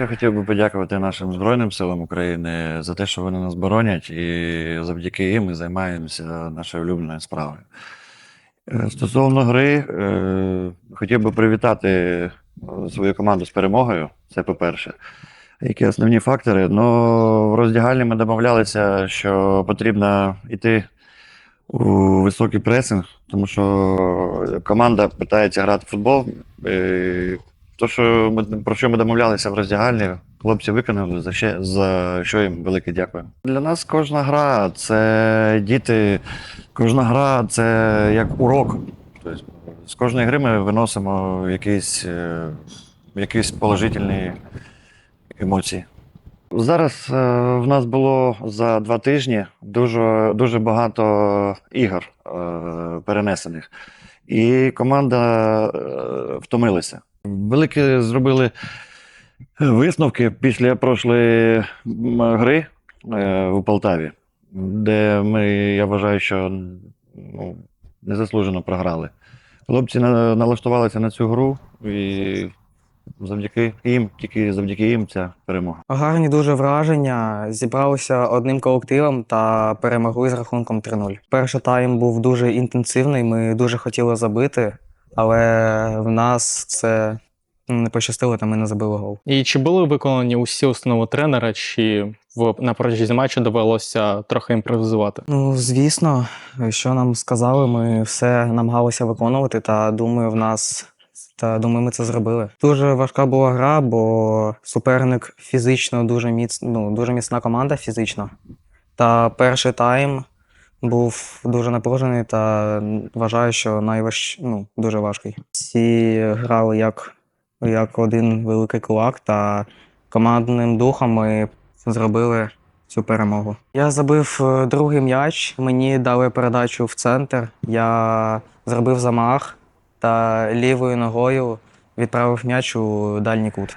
Я хотів би подякувати нашим Збройним силам України за те, що вони нас боронять, і завдяки їм ми займаємося нашою улюбленою справою. Е, Стосовно гри, е, хотів би привітати е, свою команду з перемогою. Це по-перше. Які основні фактори? Ну, в роздягальні ми домовлялися, що потрібно йти у високий пресинг, тому що команда питається грати в футбол. То, що ми, про що ми домовлялися в роздягальні, хлопці виконали, за, ще, за що їм велике дякую. Для нас кожна гра це діти, кожна гра це як урок. Тобто, з кожної гри ми виносимо якісь, е, якісь положительні емоції. Зараз е, в нас було за два тижні дуже, дуже багато ігор е, перенесених, і команда втомилася. Великі зробили висновки після прошлої гри е, у Полтаві, де ми, я вважаю, що ну, незаслужено програли. Хлопці налаштувалися на цю гру, і завдяки їм, тільки завдяки їм ця перемога. Гарні дуже враження. Зібралися одним колективом та перемогли з рахунком 3-0. Перший тайм був дуже інтенсивний. Ми дуже хотіли забити, але в нас це не пощастило, та ми не забили гол. І чи були виконані усі установи тренера, чи в на протязі матчу довелося трохи імпровізувати? Ну, звісно, що нам сказали, ми все намагалися виконувати, та думаю, в нас. Та думаю, ми це зробили. Дуже важка була гра, бо суперник фізично дуже міц, ну, дуже міцна команда фізично. Та перший тайм був дуже напружений та вважаю, що найваж... ну, дуже важкий. Всі грали як, як один великий кулак, та командним духом ми зробили цю перемогу. Я забив е, другий м'яч, мені дали передачу в центр. Я зробив замах та лівою ногою відправив м'яч у дальній кут.